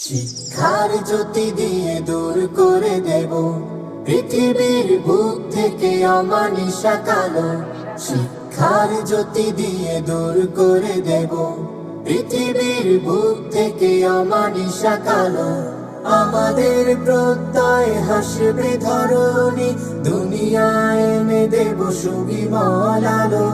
শিক্ষার জ্যোতি দিয়ে দূর করে দেব। পৃথিবীর বুক থেকে অমানিসা কালো। শিক্ষার জ্যোতি দিয়ে দূর করে দেব। পৃথিবীর বুক থেকে অমানিসা কালো। আমাদের প্রত্যয় হাসবে ধরণী। দুনিয়ায় এনে দেব সুবিমল আলো।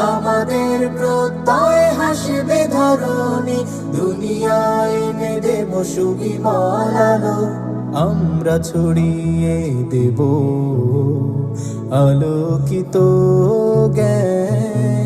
আমাদের প্রত্যয় হাসবে ধরণী দুনিয়ায় এনে দেব সুবিমল আলো আমরা ছড়িয়ে দেব আলোকিত জ্ঞান।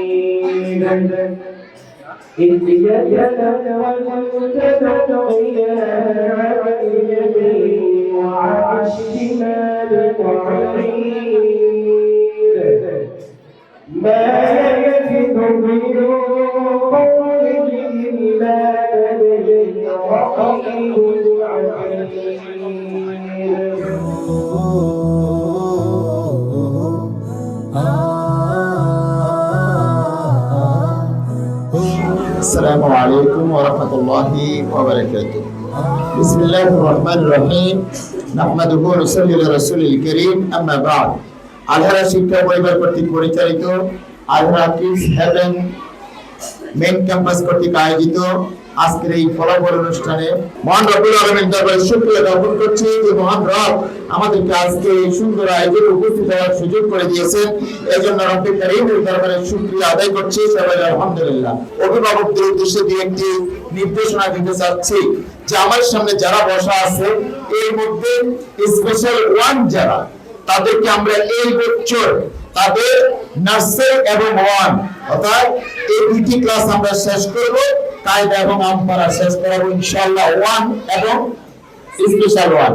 إذ يتلقى المتلقيان আসসালামু আলাইকুম ওয়া রাহমাতুল্লাহি ওয়া বারাকাতুহু। বিসমিল্লাহির রহমানির রহিম। নাহমাদুহু ওয়া নুসাল্লি আলা রাসূলিল কারীম। আম্মা বা'দ। আলহারা শিক্ষা পরিবার কর্তৃক পরিচালিত Alhara kids heaven main campus কর্তৃক আয়োজিত আজকের এই ফলাফল অনুষ্ঠানে মহান রব্বুল আলমের দরবারে শুকরিয়া জ্ঞাপন করছি যে মহান রব আমাদেরকে আজকে এই সুন্দর আয়োজনে উপস্থিত হওয়ার সুযোগ করে দিয়েছেন। এই জন্য রব্বুল কারীমের দরবারে শুকরিয়া আদায় করছি। সবাই আলহামদুলিল্লাহ। অভিভাবকদের উদ্দেশ্যে দিয়ে একটি নির্দেশনা দিতে চাচ্ছি যে আমার সামনে যারা বসা আছে, এর মধ্যে স্পেশাল ওয়ান যারা, তাদেরকে আমরা এই বছর তাদের নার্সারি এবং ওয়ান অর্থাৎ এই দুটি ক্লাস আমরা শেষ করব। কায়দা এবং শেষ করাবো ইনশাআল্লাহ ওয়ান এবং স্পেশাল ওয়ান।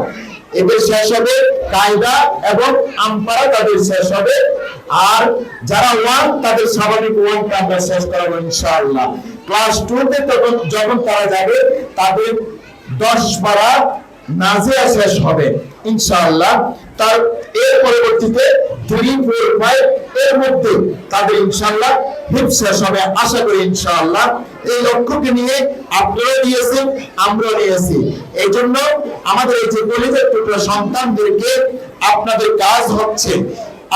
এদের শেষ হবে কায়দা এবং তাদের শেষ হবে। আর যারা ওয়ান, তাদের স্বাভাবিক ওয়ানকে আমরা শেষ করাবো ইনশাআল্লাহ। ক্লাস টু তে তখন যখন তারা যাবে, তাদের দশ পারা নাজিয়া শেষ হবে ইনশাআল্লাহ। তার এর পরবর্তীতে সন্তানদেরকে আপনাদের কাজ হচ্ছে,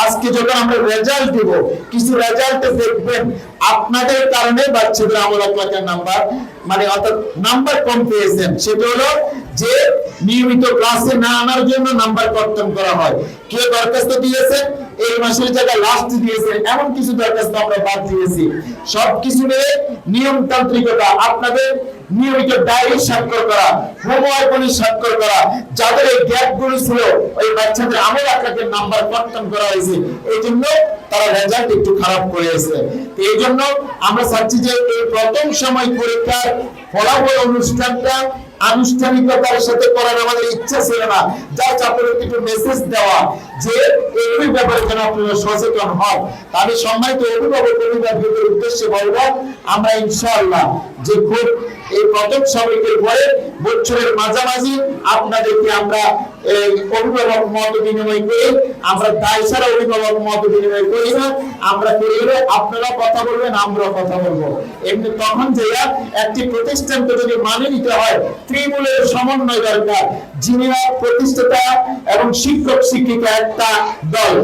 আজকে যখন আমরা রেজাল্ট দিব, কিছু রেজাল্ট দেখবেন আপনাদের কারণে বাচ্চাদের আমল আকলাকের নাম্বার মানে অর্থাৎ নাম্বার কম পেয়েছেন। সেটা হলো যে নিয়মিত ক্লাসে না আনার জন্য নাম্বার কর্তন করা হয়। কে দরখাস্ত দিয়েছেন এই মাসের জায়গায় লাস্ট দিয়েছে। এমন কিছু দরখাস্ত আমরা বাদ দিয়েছি। সব কিছু নিয়ে নিয়মতান্ত্রিকতা, আপনাদের নিয়মিত ডায়েরি স্বাক্ষর করা স্বাক্ষর করা, যাদের এই গ্যাপগুলো ছিল, ওই বাচ্চাদের আমল আকারের নাম্বার কর্তন করা হয়েছে, এই জন্য তারা রেজাল্ট একটু খারাপ করে এই জন্য আমরা চাচ্ছি যে এই প্রথম সময় পরীক্ষার ফলাফল অনুষ্ঠানটা আনুষ্ঠানিকতার সাথে করার আমাদের ইচ্ছা ছিল না। যার আপনাদের একটু মেসেজ দেওয়া যে এগুলি ব্যাপারে যেন আপনারা সচেতন হন। আমি সম্মানিত অভিভাবক অভিভাবকদের উদ্দেশ্যে বলব, আমরা ইনশাআল্লাহ যে খুব এই প্রথম সবাইকে পরে বছরের মাঝামাঝি আপনাদেরকে আমরা অভিভাবক মত বিনিময় করি, আমরা দায় ছাড়া অভিভাবক মত বিনিময় করি না। আমরা করি আপনারা কথা বলবেন আমরাও কথা বলব। এমনি তখন যে একটি প্রতিষ্ঠানকে যদি মানে নিতে হয়, ত্রিমূলের সমন্বয় দরকার। যিনিরা প্রতিষ্ঠাতা এবং শিক্ষক, শিক্ষিকা একটা দল,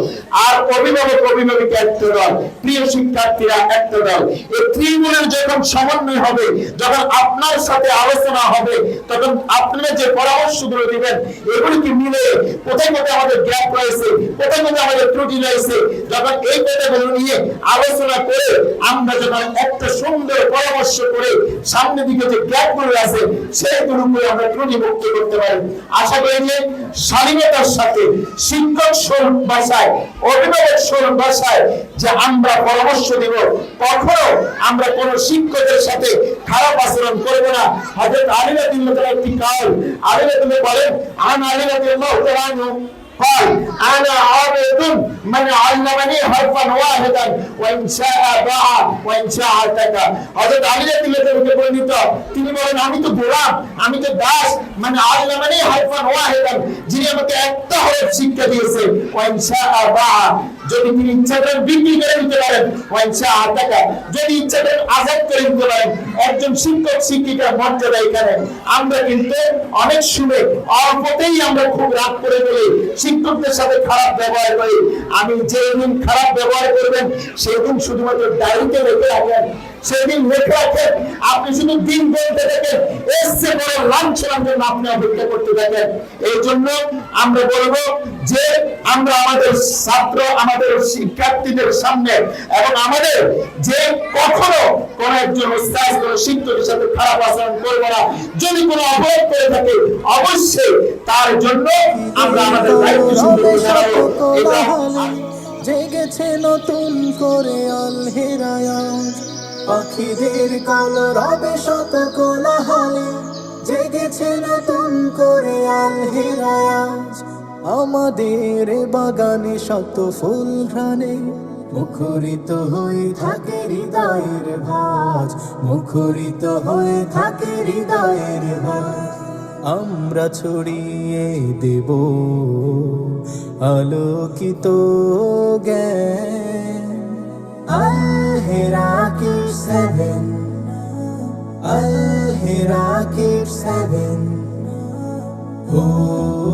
আর অভিভাবক, অভিভাবিকা একটা দল, প্রিয় শিক্ষার্থীরা একটা দল। এই ত্রিমূলের যখন সমন্বয় হবে, যখন আপনার সাথে আলোচনা হবে তখন আপনারা যে পরামর্শগুলো দিবেন এগুলিকে মিলে? কোথায় কোথায় আমাদের গ্যাপ রয়েছে? কোথায় কোথায় আমাদের ত্রুটি রয়েছে? যখন এই কথাগুলো নিয়ে আলোচনা করে আমরা যখন একটা সুন্দর পরামর্শ করে সামনে দিকে যে গ্যাপগুলো আছে সেইগুলো করে আমরা ত্রুটি মুক্ত করতে পারি। আশা করি যে স্বাধীনতার সাথে শিক্ষক স্বরূপ ভাষায় অভিভাবক স্বরূপ ভাষায় যে আমরা পরামর্শ দিব, কখনো আমরা কোন শিক্ষকের সাথে খারাপ আচরণ করব না। হযরত আলী তাআলা একটি কাল আলী রাদিয়াল্লাহু বলেন আন আলী রাদিয়াল্লাহু তাআলা قال انا عابد من علمني حرفا واحدا وان شاء باع وان شاء اتك হযরত আলী রাদিয়াল্লাহু তাআলা বর্ণিত তিনি বলেন আমি তো গোলাম আমি তো দাস মানে আল্লামানি হারফান ওয়াহিদান যিনি আমাকে একটা হরফ শিক্ষা দিয়েছে ওয়ান শাআ বাআ যদি তিনি ইচ্ছা করেন বিক্রি করে দিতে পারেন শাআ টাকা যদি ইচ্ছা করেন আজাদ করে দিতে পারেন, একজন শিক্ষক, শিক্ষিকার মর্যাদা এখানে। আমরা কিন্তু অনেক সময় অল্পতেই আমরা খুব রাগ করে বলি, শিক্ষকদের সাথে খারাপ ব্যবহার করি। আমি যেদিন খারাপ ব্যবহার করবেন সেদিন শুধুমাত্র ডায়েরিতে রেখে রাখেন সেদিন লেখে রাখেন আপনি শুধু দিন বলতে থাকেন এসছে বড় লাঞ্ছনার জন্য আপনি অপেক্ষা করতে থাকেন এই জন্য আমরা বলব যে আমরা আমাদের ছাত্র আমাদের শিক্ষার্থীদের সামনে এবং আমাদের যে কখনো কোন একজন উস্তাদ কোন শিক্ষকের সাথে খারাপ আচরণ করব না। যদি কোনো অপরাধ করে থাকে অবশ্যই তার জন্য আমরা আমাদের দায়িত্ব সম্পর্কে জানাব এটা জেগেছে নতুন করে আলহেরায়াজ। পাখিদের কলরবে শত কোলাহলে জেগেছে নতুন করে আলহেরায়াজ আমাদের বাগানে শত ফুল ঘ্রাণে, মুখরিত হয়ে থাকে হৃদয়ের ভাজ। মুখরিত হয়ে থাকে হৃদয়ের ভাজ। আমরা ছড়িয়ে দেব আলোকিত জ্ঞান। আলহেরাকি seven. Al Hirakib. Oh.